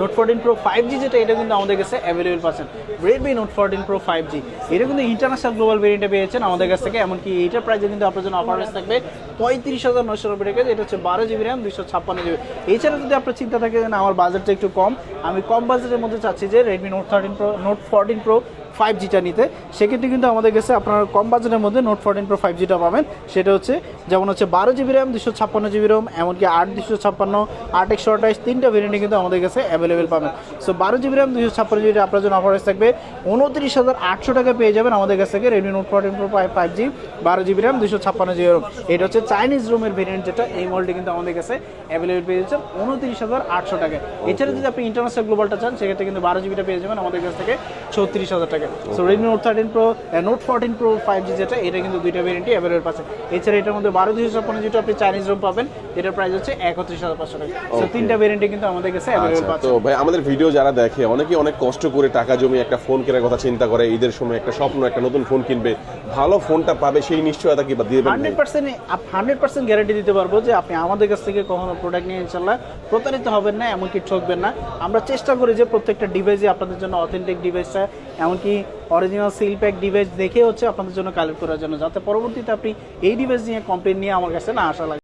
Note fourteen pro five G যেটা, এটা কিন্তু আমাদের কাছে অ্যাভেলেবেল পাচ্ছেন। Redmi note fourteen pro five G এটা কিন্তু ইন্টারন্যাশনাল গ্লোবাল ভেরিয়েন্টে পেয়েছেন আমাদের কাছ থেকে, এমনকি এইটার প্রাইসে কিন্তু আপনার জন্য অফার থাকবে পঁয়ত্রিশ হাজার নশো নব্বই টাকা এটা হচ্ছে বারো জিবি র্যাম দুশো ছাপ্পান্ন জিবি এছাড়া যদি আপনার চিন্তা থাকে যে না, আমার বাজেটটা একটু কম, আমি কম বাজেটের মধ্যে চাচ্ছি যে Redmi note thirteen pro note fourteen pro five জিটা নিতে। সেক্ষেত্রে কিন্তু আমাদের কাছে আপনার কম বাজেটের মধ্যে নোট ফোরটিন প্রো ফাইভ জিটা পাবেন। সেটা হচ্ছে, যেমন হচ্ছে বারো জিবি র্যাম দুশো ছাপ্পান্ন জিবি রোম এমনকি আট দুশো ছাপ্পান্ন, আট একশো আঠাশ, তিনটা ভেরিয়েন্টে কিন্তু আমাদের কাছে অ্যাভেলেবেল পাবেন। সো বারো জিবি র্যাম দুশো ছাপ্পান্ন জিবি আপনার জন্য অফার থাকবে। উনত্রিশ হাজার আটশো টাকা পেয়ে যাবেন আমাদের কাছ থেকে Redmi note fourteen pro five G বারো জিবি র্যাম দুশো ছাপ্পান্ন জিবি রোম এটা হচ্ছে চাইনিজ রুমের ভেরিয়েন্ট যেটা এই মডেলটি কিন্তু আমাদের কাছে অ্যাভেলেবেল পেয়ে যাচ্ছেন উনত্রিশ হাজার আটশো টাকা। এছাড়া যদি আপনি ইন্টারন্যাশনাল গ্লোবালটা চান সেক্ষেত্রে কিন্তু বারো জিবিটা পেয়ে যাবেন আমাদের কাছ থেকে ছত্রিশ হাজার টাকা। So Redmi note thirteen pro note fourteen pro five G যেটা এটা কিন্তু দুইটা ভেরিয়েন্টই অ্যাভেলেবেল পাচ্ছেন। এছাড়া এটার মধ্যে বারো দুশো ছাপ্পান্ন জিটা আপনি চাইনিজ রুম পাবেন যেটার প্রাইস হচ্ছে একত্রিশ হাজার পাঁচশো টাকা। সো তিনটা ভেরিয়েন্টে কিন্তু আমাদের কাছে অ্যাভেলেবেল আচ্ছা পাচ্ছেন। তো ভাই, আমাদের ভিডিও যারা দেখে অনেকে অনেক কষ্ট করে টাকা জমি একটা ফোন কেনার কথা চিন্তা করে, ঈদের সময় একটা স্বপ্ন, একটা নতুন ফোন কিনবে। ভালো ফোনটা পাবে সেই নিশ্চয়তা কি দিয়ে hundred percent hundred percent guarantee দিতে পারব যে আপনি আমাদের কাছ থেকে কখনো প্রোডাক্ট নিয়ে ইনশাল্লাহ প্রতারিত হবেন না, এমনকি ঠকবেন না। আমরা চেষ্টা করি যে প্রত্যেকটা ডিভাইসই আপনাদের জন্য অথেন্টিক ডিভাইসটা এমনকি অরিজিনাল সিল প্যাক ডিভাইস দেখে হচ্ছে আপনাদের জন্য কালেক্ট করার জন্য, যাতে পরবর্তীতে আপনি এই ডিভাইস নিয়ে কমপ্লেন নিয়ে আমার কাছে না আসা লাগে।